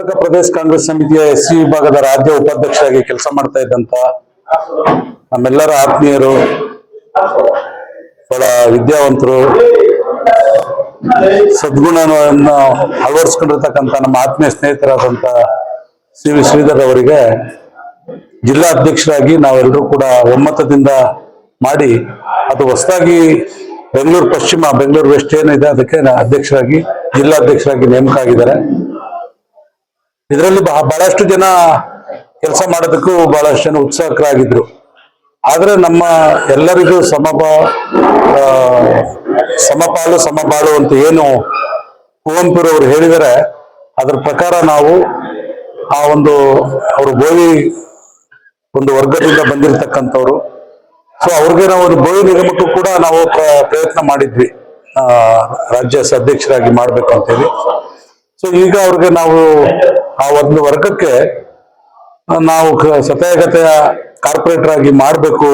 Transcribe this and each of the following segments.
ಕರ್ನಾಟಕ ಪ್ರದೇಶ ಕಾಂಗ್ರೆಸ್ ಸಮಿತಿಯ S C ವಿಭಾಗದ ರಾಜ್ಯ ಉಪಾಧ್ಯಕ್ಷರಾಗಿ ಕೆಲಸ ಮಾಡ್ತಾ ಇದ್ದಂತ ನಮ್ಮೆಲ್ಲರ ಆತ್ಮೀಯರು, ಬಹಳ ವಿದ್ಯಾವಂತರು, ಸದ್ಗುಣವನ್ನು ಅಳವಡಿಸ್ಕೊಂಡಿರ್ತಕ್ಕಂಥ ನಮ್ಮ ಆತ್ಮೀಯ ಸ್ನೇಹಿತರಾದಂತ ಸಿ ವಿ ಶ್ರೀಧರ್ ಅವರಿಗೆ ಜಿಲ್ಲಾ ಅಧ್ಯಕ್ಷರಾಗಿ ನಾವೆಲ್ಲರೂ ಕೂಡ ಒಮ್ಮತದಿಂದ ಮಾಡಿ, ಅದು ಹೊಸದಾಗಿ ಬೆಂಗಳೂರು ಪಶ್ಚಿಮ, ಬೆಂಗಳೂರು ವೆಸ್ಟ್ ಏನಿದೆ ಅದಕ್ಕೆ ಅಧ್ಯಕ್ಷರಾಗಿ, ಜಿಲ್ಲಾಧ್ಯಕ್ಷರಾಗಿ ನೇಮಕ ಆಗಿದ್ದಾರೆ. ಇದರಲ್ಲಿ ಬಹ- ಬಹಳಷ್ಟು ಜನ ಕೆಲಸ ಮಾಡೋದಕ್ಕೂ ಬಹಳಷ್ಟು ಜನ ಉತ್ಸಾಹಕರಾಗಿದ್ರು. ಆದ್ರೆ ನಮ್ಮ ಎಲ್ಲರಿಗೂ ಸಮಬ ಸಮಪಾಲು ಸಮಬಾಳು ಅಂತ ಏನು ಕುವೆಂಪುರವರು ಹೇಳಿದರೆ, ಅದರ ಪ್ರಕಾರ ನಾವು ಆ ಒಂದು ಅವರು ಬೋವಿ ಒಂದು ವರ್ಗದಿಂದ ಬಂದಿರತಕ್ಕಂಥವ್ರು. ಸೊ ಅವ್ರಿಗೆ ನಾವು ಒಂದು ಬೋವಿ ನಿಗಮಕ್ಕೂ ಕೂಡ ನಾವು ಪ್ರ- ಪ್ರಯತ್ನ ಮಾಡಿದ್ವಿ. ರಾಜ್ಯ ಅಧ್ಯಕ್ಷರಾಗಿ ಮಾಡ್ಬೇಕು ಅಂತೇಳಿ. ಸೊ ಈಗ ಅವ್ರಿಗೆ ನಾವು ಆ ಒಂದು ವರ್ಗಕ್ಕೆ ನಾವು ಸತ್ಯಾಗತೆಯ ಕಾರ್ಪೊರೇಟರ್ ಆಗಿ ಮಾಡಬೇಕು,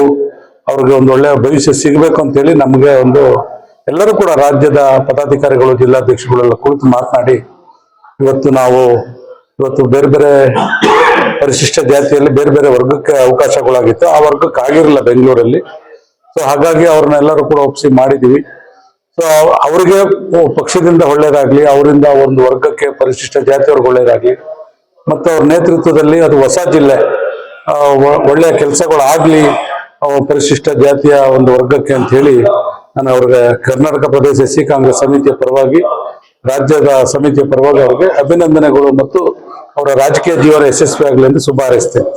ಅವ್ರಿಗೆ ಒಂದು ಒಳ್ಳೆಯ ಭವಿಷ್ಯ ಸಿಗಬೇಕು ಅಂತೇಳಿ ನಮಗೆ ಒಂದು ಎಲ್ಲರೂ ಕೂಡ ರಾಜ್ಯದ ಪದಾಧಿಕಾರಿಗಳು, ಜಿಲ್ಲಾಧ್ಯಕ್ಷಗಳೆಲ್ಲ ಕುಳಿತು ಮಾತನಾಡಿ, ಇವತ್ತು ನಾವು ಇವತ್ತು ಬೇರೆ ಬೇರೆ ಪರಿಶಿಷ್ಟ ಜಾತಿಯಲ್ಲಿ ಬೇರೆ ಬೇರೆ ವರ್ಗಕ್ಕೆ ಅವಕಾಶಗಳಾಗಿತ್ತು. ಆ ವರ್ಗಕ್ಕೆ ಆಗಿರಲಿಲ್ಲ ಬೆಂಗಳೂರಲ್ಲಿ. ಸೊ ಹಾಗಾಗಿ ಅವ್ರನ್ನೆಲ್ಲರೂ ಕೂಡ ಒಪ್ಪಿಸಿ ಮಾಡಿದೀವಿ ಸೊ ಅವರಿಗೆ ಪಕ್ಷದಿಂದ ಒಳ್ಳೇದಾಗ್ಲಿ, ಅವರಿಂದ ಒಂದು ವರ್ಗಕ್ಕೆ ಪರಿಶಿಷ್ಟ ಜಾತಿಯವ್ರಿಗೆ ಒಳ್ಳೇದಾಗ್ಲಿ, ಮತ್ತು ಅವ್ರ ನೇತೃತ್ವದಲ್ಲಿ ಅದು ಹೊಸ ಜಿಲ್ಲೆ ಒಳ್ಳೆಯ ಕೆಲಸಗಳಾಗ್ಲಿ ಪರಿಶಿಷ್ಟ ಜಾತಿಯ ಒಂದು ವರ್ಗಕ್ಕೆ ಅಂತ ಹೇಳಿ ನಾನು ಅವ್ರಿಗೆ ಕರ್ನಾಟಕ ಪ್ರದೇಶ ಸಿ ಕಾಂಗ್ರೆಸ್ ಸಮಿತಿಯ ಪರವಾಗಿ, ರಾಜ್ಯದ ಸಮಿತಿಯ ಪರವಾಗಿ ಅವ್ರಿಗೆ ಅಭಿನಂದನೆಗಳು ಮತ್ತು ಅವರ ರಾಜಕೀಯ ಜೀವನ ಯಶಸ್ವಿ ಆಗಲಿ ಎಂದು ಶುಭ ಹಾರೈಸ್ತೇನೆ.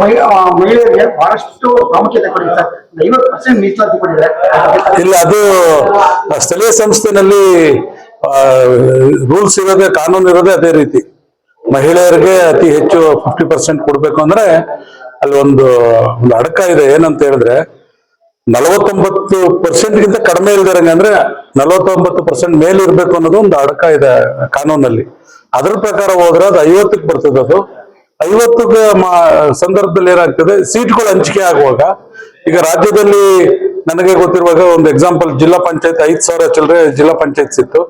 ಮಹಿಳೆಯರಿಗೆ ಬಹಳಷ್ಟು ಪ್ರಾಮುಖ್ಯತೆ ಐವತ್ತು ಪರ್ಸೆಂಟ್ ಮೀಸಲಾತಿ ಇಲ್ಲ, ಅದು ಸ್ಥಳೀಯ ಸಂಸ್ಥೆನಲ್ಲಿ ರೂಲ್ಸ್ ಇರೋದೇ, ಕಾನೂನು ಇರೋದೇ ಅದೇ ರೀತಿ. ಮಹಿಳೆಯರಿಗೆ ಅತಿ ಹೆಚ್ಚು ಫಿಫ್ಟಿ ಪರ್ಸೆಂಟ್ ಕೊಡ್ಬೇಕು ಅಂದ್ರೆ ಅಲ್ಲಿ ಒಂದು ಒಂದು ಅಡಕ ಇದೆ. ಏನಂತ ಹೇಳಿದ್ರೆ, ನಲವತ್ತೊಂಬತ್ತು ಪರ್ಸೆಂಟ್ ಗಿಂತ ಕಡಿಮೆ ಇಲ್ದಿರಂಗೆ ಅಂದ್ರೆ ನಲವತ್ತೊಂಬತ್ತು ಪರ್ಸೆಂಟ್ ಮೇಲೆ ಇರಬೇಕು ಅನ್ನೋದು ಒಂದು ಅಡಕ ಇದೆ ಕಾನೂನಲ್ಲಿ. ಅದ್ರ ಪ್ರಕಾರ ಹೋದ್ರೆ ಅದು ಐವತ್ತಕ್ಕೆ ಬರ್ತದೆ ಅದು. ಐವತ್ತಕ್ಕೆ ಸಂದರ್ಭದಲ್ಲಿ ಏನಾಗ್ತದೆ ಸೀಟ್ಗಳು ಹಂಚಿಕೆ ಆಗುವಾಗ, ಈಗ ರಾಜ್ಯದಲ್ಲಿ ನನಗೆ ಗೊತ್ತಿರುವಾಗ ಒಂದು ಎಕ್ಸಾಂಪಲ್ ಜಿಲ್ಲಾ ಪಂಚಾಯತ್ ಐದು ಸಾವಿರ ಚಿಲ್ಲರೆ ಜಿಲ್ಲಾ ಪಂಚಾಯತ್ ಇತ್ತು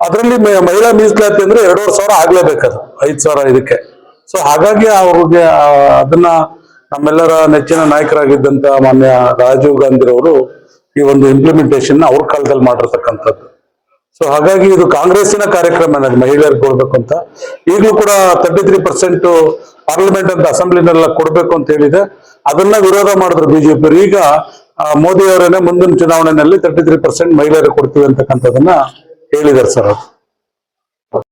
ಅದರಲ್ಲಿ ಮಹಿಳಾ ಮೀಸಲಾತಿ ಅಂದ್ರೆ ಎರಡೂವರೆ ಸಾವಿರ ಆಗ್ಲೇಬೇಕದು, ಐದು ಸಾವಿರ ಇದಕ್ಕೆ. ಸೊ ಹಾಗಾಗಿ ಅವ್ರಿಗೆ ಅದನ್ನ ನಮ್ಮೆಲ್ಲರ ನೆಚ್ಚಿನ ನಾಯಕರಾಗಿದ್ದಂತ ಮಾನ್ಯ ರಾಜೀವ್ ಗಾಂಧಿ ಅವರು ಈ ಒಂದು ಇಂಪ್ಲಿಮೆಂಟೇಷನ್ ಅವ್ರ ಕಾಲದಲ್ಲಿ ಮಾಡಿರ್ತಕ್ಕಂಥದ್ದು. ಸೊ ಹಾಗಾಗಿ ಇದು ಕಾಂಗ್ರೆಸ್ಸಿನ ಕಾರ್ಯಕ್ರಮ ನನಗೆ ಮಹಿಳೆಯರಿಗೆ ಕೊಡ್ಬೇಕು ಅಂತ. ಈಗಲೂ ಕೂಡ ತರ್ಟಿ ತ್ರೀ ಪರ್ಸೆಂಟ್ ಪಾರ್ಲಿಮೆಂಟ್ ಅಂತ ಅಸೆಂಬ್ಲಿನೆಲ್ಲ ಕೊಡ್ಬೇಕು ಅಂತ ಹೇಳಿದೆ. ಅದನ್ನ ವಿರೋಧ ಮಾಡಿದ್ರು ಬಿಜೆಪಿ ಈಗ ಮೋದಿ ಅವರೇನೆ ಮುಂದಿನ ಚುನಾವಣೆಯಲ್ಲಿ ತರ್ಟಿ ತ್ರೀ ಪರ್ಸೆಂಟ್ ಮಹಿಳೆಯರಿಗೆ ಕೊಡ್ತೀವಿ ಅಂತಕ್ಕಂಥದ್ದನ್ನ ಹೇಳಿದ್ದಾರೆ ಸರ್ ಅವರು.